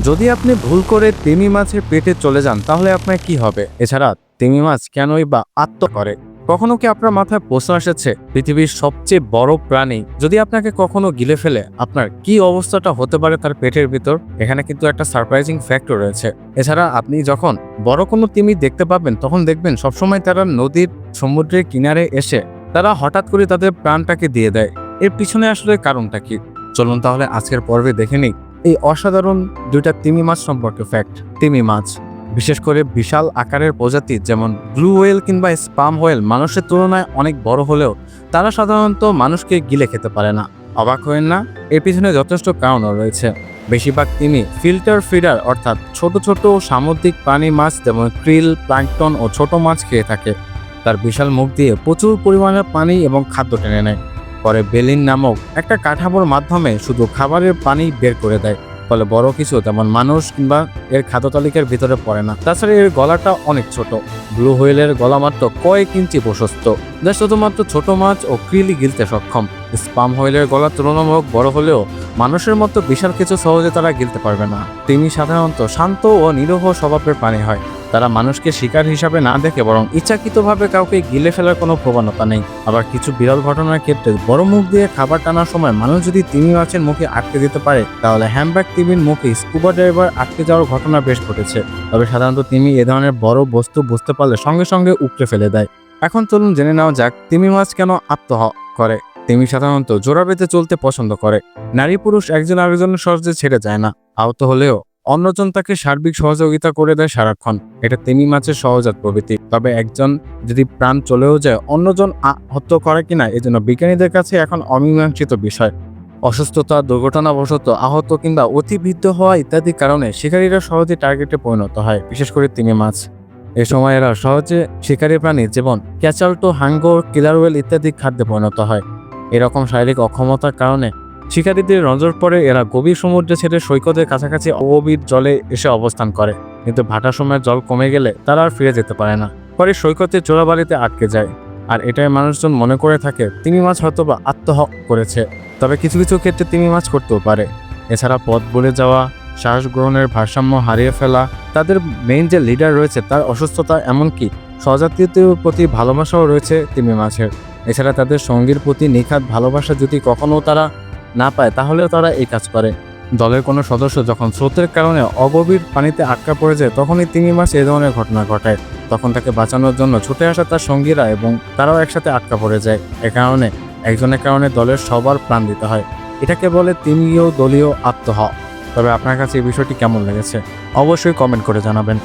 যদি আপনি ভুল করে তিমি মাছের পেটে চলে যান, তাহলে আপনার কি হবে? এছাড়া তিমি মাছ কেনই বা আত্ম করে? কখনো কি আপনার মাথায় প্রশ্ন এসেছে, পৃথিবীর সবচেয়ে বড় প্রাণী? যদি আপনাকে কখনো গিলে ফেলে, আপনার কি অবস্থাটা হতে পারে তার পেটের ভিতর? এখানে কিন্তু একটা সারপ্রাইজিং ফ্যাক্টর রয়েছে। এছাড়া আপনি যখন বড় কোনো তিমি দেখতে পাবেন, তখন দেখবেন সবসময় তারা নদীর সমুদ্রের কিনারে এসে তারা হঠাৎ করে তাদের প্রাণটাকে দিয়ে দেয়। এর পিছনে আসলে কারণটা কি? চলুন তাহলে আজকের পর্বে দেখে নিই এই অসাধারণ দুইটা তিমি মাছ সম্পর্কে ফ্যাক্ট তিমি মাছ। বিশেষ করে বিশাল আকারের প্রজাতি, যেমন ব্লু হোয়েল কিংবা স্পাম হোয়েল মানুষের তুলনায় অনেক বড় হলেও তারা সাধারণত মানুষকে গিলে খেতে পারে না। অবাক হয়েন না? এর পিছনে যথেষ্ট কারণও রয়েছে। বেশিরভাগ তিমি ফিল্টার ফিডার অর্থাৎ ছোট ছোট সামুদ্রিক প্রাণী মাছ, যেমন ক্রিল প্লাঙ্কটন ও ছোট মাছ খেয়ে থাকে। তার বিশাল মুখ দিয়ে প্রচুর পরিমাণে পানি এবং খাদ্য টেনে নেয়। পরে বেলিন নামক একটা কাঠামোর মাধ্যমে শুধু খাবারের পানি বের করে দেয়, ফলে বড় কিছু তেমন মানুষ কিংবা এর খাদ্য তালিকার ভিতরে পড়ে না। তাছাড়া এর গলাটা অনেক ছোট। ব্লু হোয়েলের গলা মাত্র কয়েক ইঞ্চি প্রশস্ত। যা শুধুমাত্র ছোট মাছ ও ক্রিলি গিলতে সক্ষম। স্পাম হোয়েলের গলা তুলনামূলক বড় হলেও মানুষের মতো বিশাল কিছু সহজে তারা গিলতে পারবে না। তিনি সাধারণত শান্ত ও নিরহ স্বভাবের প্রাণী হয়। তারা মানুষকে শিকার হিসাবে না দেখে বরং ইচ্ছাকৃতভাবে কাউকে গিলে ফেলার কোনো প্রবণতা নেই। আবার কিছু বিরল ঘটনার ক্ষেত্রে বড় মুখ দিয়ে খাবার টানার সময় মানুষ যদি তিমি মাছের মুখে আটকে দিতে পারে, তাহলে হ্যামব্যাগ তিমির মুখে স্কুবা ড্রাইভার আটকে যাওয়ার ঘটনা বেশ ঘটেছে। তবে সাধারণত তিমি এ ধরনের বড় বস্তু বুঝতে পারলে সঙ্গে সঙ্গে উপড়ে ফেলে দেয়। এখন চলুন জেনে নেওয়া যাক, তিমি মাছ কেন আত্মহ করে? তিমি সাধারণত জোড়া বেঁধে চলতে পছন্দ করে। নারী পুরুষ একজন আরেকজনের সহজে ছেড়ে যায় না, আহত হলেও অন্যজন তাকে সার্বিক সহযোগিতা করে দেয় সারাক্ষণ। এটা তিমি মাছের সহজাত প্রবৃত্তি তবে একজন যদি প্রাণ চলেও যায় অন্যজন আহত করে কিনা, এজন্য বিজ্ঞানীদের কাছে এখন অমীমাংসিত বিষয়। অসুস্থতা, দুর্ঘটনাবশত আহত কিংবা অতিবৃদ্ধ হওয়া ইত্যাদি কারণে শিকারীরা সহজে টার্গেটে পরিণত হয়, বিশেষ করে তিমি মাছ। এ সময় এরা সহজে শিকারী প্রাণী যেমন ক্যাচালটো, হাঙ্গর, কিলারওয়েল ইত্যাদি খাদ্যে পরিণত হয়। এরকম শারীরিক অক্ষমতার কারণে শিকারীদের নজর পড়ে এরা গভীর সমুদ্রে ছেড়ে সৈকতের কাছাকাছি অগভীর জলে এসে অবস্থান করে। কিন্তু ভাটার সময় জল কমে গেলে তারা আর ফিরে যেতে পারে না। পরে সৈকতে চোরাবালিতে আটকে যায়। আর এটাই মানুষজন মনে করে থাকে, তিমি মাছ হয়তো বা আত্মহক করেছে। তবে কিছু কিছু ক্ষেত্রে তিমি মাছ করতেও পারে। এছাড়া পথ বলে যাওয়া, শ্বাস গ্রহণের ভারসাম্য হারিয়ে ফেলা, তাদের মেইন যে লিডার রয়েছে তার অসুস্থতা এমনকি স্বজাতীয়দের প্রতি ভালোবাসাও রয়েছে তিমি মাছের। এছাড়া তাদের সঙ্গীর প্রতি নিখাত ভালোবাসা যদি কখনও তারা না পায়, তাহলেও তারা এই কাজ করে। দলের কোনো সদস্য যখন স্রোতের কারণে অগভীর পানিতে আটকা পড়ে যায়, তখনই তিমি মাছ এই ধরনের ঘটনা ঘটায়। তখন তাকে বাঁচানোর জন্য ছুটে আসা তার সঙ্গীরা এবং তারাও একসাথে আটকা পড়ে যায়। এ কারণে, একজনের কারণে দলের সবার প্রাণ দিতে হয়। এটাকে বলে তিনিও দলীয় আত্মহ তবে আপনার কাছে এই বিষয়টি কেমন লেগেছে? অবশ্যই কমেন্ট করে জানাবেন।